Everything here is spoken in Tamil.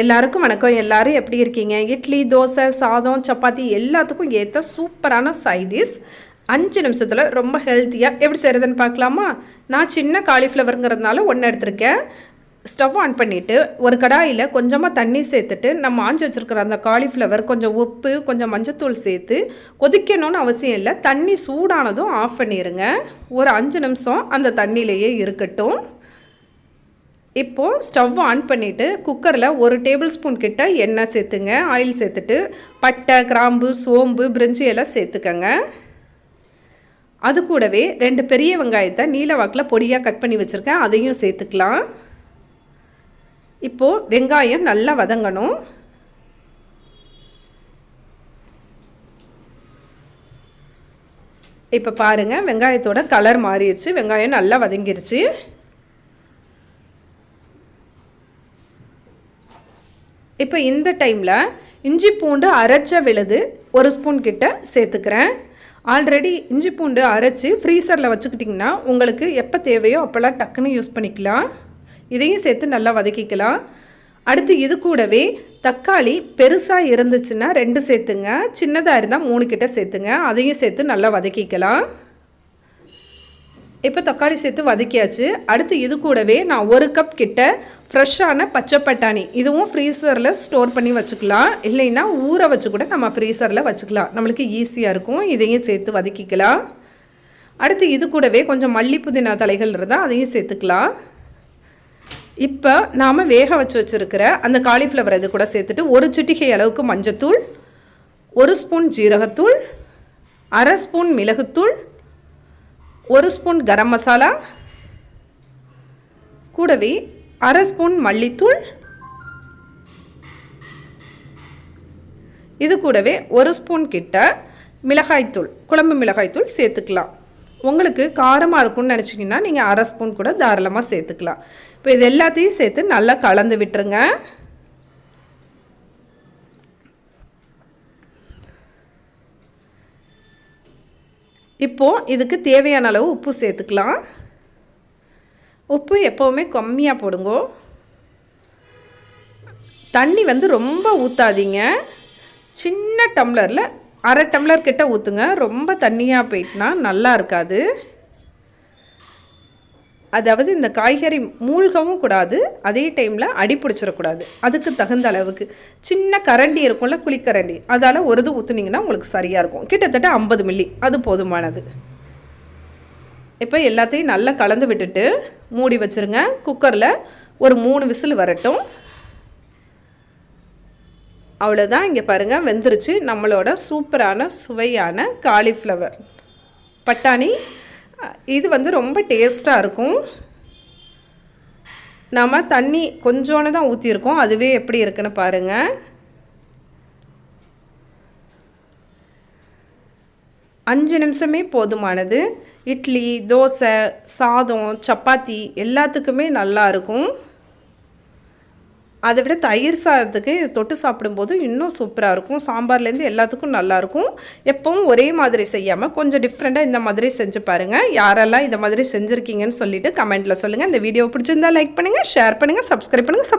எல்லாருக்கும் வணக்கம். எல்லாரும் எப்படி இருக்கீங்க? இட்லி தோசை சாதம் சப்பாத்தி எல்லாத்துக்கும் ஏற்ற சூப்பரான சைடிஷ் அஞ்சு நிமிஷத்தில் ரொம்ப ஹெல்த்தியாக எப்படி செய்கிறதுன்னு பார்க்கலாமா? நான் சின்ன காலிஃப்ளவருங்கிறதுனால ஒன்று எடுத்திருக்கேன். ஸ்டவ் ஆன் பண்ணிவிட்டு ஒரு கடாயில் கொஞ்சமாக தண்ணி சேர்த்துட்டு நம்ம ஆஞ்சி வச்சுருக்கிற அந்த காலிஃப்ளவர் கொஞ்சம் உப்பு கொஞ்சம் மஞ்சத்தூள் சேர்த்து கொதிக்கணும்னு அவசியம் இல்லை. தண்ணி சூடானதும் ஆஃப் பண்ணிடுங்க ஒரு அஞ்சு நிமிஷம் அந்த தண்ணியிலையே இருக்கட்டும். இப்போது ஸ்டவ் ஆன் பண்ணிவிட்டு குக்கரில் ஒரு டேபிள் ஸ்பூன் கிட்ட எண்ணெய் சேர்த்துங்க. ஆயில் சேர்த்துட்டு பட்டை கிராம்பு சோம்பு பிரிஞ்சி எல்லாம் சேர்த்துக்கங்க. அது கூடவே ரெண்டு பெரிய வெங்காயத்தை நீல வாக்கில் பொடியாக கட் பண்ணி வச்சுருக்கேன். அதையும் சேர்த்துக்கலாம். இப்போது வெங்காயம் நல்லா வதங்கணும். இப்போ பாருங்கள் வெங்காயத்தோட கலர் மாறிடுச்சு. வெங்காயம் நல்லா வதங்கிருச்சு. இப்போ இந்த டைமில் இஞ்சி பூண்டு அரைச்ச விழுது ஒரு ஸ்பூன் கிட்ட சேர்த்துக்கிறேன். ஆல்ரெடி இஞ்சி பூண்டு அரைச்சி ஃப்ரீசரில் வச்சுக்கிட்டிங்கன்னா உங்களுக்கு எப்போ தேவையோ அப்போல்லாம் டக்குன்னு யூஸ் பண்ணிக்கலாம். இதையும் சேர்த்து நல்லா வதக்கிக்கலாம். அடுத்து இது கூடவே தக்காளி பெருசாக இருந்துச்சுன்னா ரெண்டு சேர்த்துங்க. சின்னதாக இருந்தால் மூணு கிட்ட சேர்த்துங்க. அதையும் சேர்த்து நல்லா வதக்கிக்கலாம். இப்போ தக்காளி சேர்த்து வதக்கியாச்சு. அடுத்து இது கூடவே நான் ஒரு கப் கிட்ட ஃப்ரெஷ்ஷான பச்சை பட்டாணி. இதுவும் ஃப்ரீசரில் ஸ்டோர் பண்ணி வச்சுக்கலாம். இல்லைன்னா ஊற வச்சு கூட நம்ம ஃப்ரீசரில் வச்சுக்கலாம். நம்மளுக்கு ஈஸியாக இருக்கும். இதையும் சேர்த்து வதக்கிக்கலாம். அடுத்து இது கூடவே கொஞ்சம் மல்லி புதினா தலைகள் இருந்தால் அதையும் சேர்த்துக்கலாம். இப்போ நாம் வேக வச்சு வச்சுருக்கிற அந்த காலிஃப்ளவர் இது கூட சேர்த்துட்டு ஒரு சிட்டிகை அளவுக்கு மஞ்சத்தூள் ஒரு ஸ்பூன் ஜீரகத்தூள் அரை ஸ்பூன் மிளகுத்தூள் ஒரு ஸ்பூன் கரம் மசாலா கூடவே அரை ஸ்பூன் மல்லித்தூள் இது கூடவே ஒரு ஸ்பூன் கிட்ட மிளகாய்த்தூள் குழம்பு மிளகாய்த்தூள் சேர்த்துக்கலாம். உங்களுக்கு காரமாக இருக்கும்னு நினச்சிங்கன்னா நீங்கள் அரை ஸ்பூன் கூட தாராளமாக சேர்த்துக்கலாம். இப்போ இது எல்லாத்தையும் சேர்த்து நல்லா கலந்து விட்டுருங்க. இப்போது இதுக்கு தேவையான அளவு உப்பு சேர்த்துக்கலாம். உப்பு எப்போவுமே கம்மியாக போடுங்கோ. தண்ணி வந்து ரொம்ப ஊற்றாதீங்க சின்ன டம்ளரில் அரை டம்ளர் கிட்ட ஊற்றுங்க ரொம்ப தண்ணியாக போயிட்டுனா நல்லா இருக்காது. அதாவது இந்த காய்கறி மூழ்கவும் கூடாது அதே டைமில் அடி பிடிச்சிடக்கூடாது அதுக்கு தகுந்த அளவுக்கு. சின்ன கரண்டி இருக்கும்ல குளிக்கரண்டி அதால் ஒரு இது ஊற்றுனீங்கன்னா உங்களுக்கு சரியாக இருக்கும். கிட்டத்தட்ட ஐம்பது மில்லி அது போதுமானது. இப்போ எல்லாத்தையும் நல்லா கலந்து விட்டுட்டு மூடி வச்சுருங்க. குக்கரில் ஒரு மூணு விசில் வரட்டும். அவ்வளோதான் இங்கே பாருங்கள் வெந்துருச்சு. நம்மளோட சூப்பரான சுவையான காலிஃப்ளவர் பட்டாணி இது வந்து ரொம்ப டேஸ்ட்டாக இருக்கும். நம்ம தண்ணி கொஞ்சோன்னு தான் ஊற்றிருக்கோம் அதுவே எப்படி இருக்குன்னு பாருங்கள் அஞ்சு நிமிஷமே போதுமானது. இட்லி தோசை சாதம் சப்பாத்தி எல்லாத்துக்குமே நல்லா இருக்கும். அதை விட தயிர் சாதத்துக்கு தொட்டு சாப்பிடும்போது இன்னும் சூப்பராக இருக்கும். சாம்பார்லேருந்து எல்லாத்துக்கும் நல்லாயிருக்கும் எப்பவும் ஒரே மாதிரி செய்யாமல் கொஞ்சம் டிஃப்ரெண்ட்டாக இந்த மாதிரி செஞ்சு பாருங்கள் யாரெல்லாம் இந்த மாதிரி செஞ்சுருக்கீங்கன்னு சொல்லிவிட்டு கமெண்ட்டில் சொல்லுங்கள் இந்த வீடியோ பிடிச்சிருந்தா லைக் பண்ணுங்கள் ஷேர் பண்ணுங்கள் சப்ஸ்கிரைப் பண்ணுங்கள்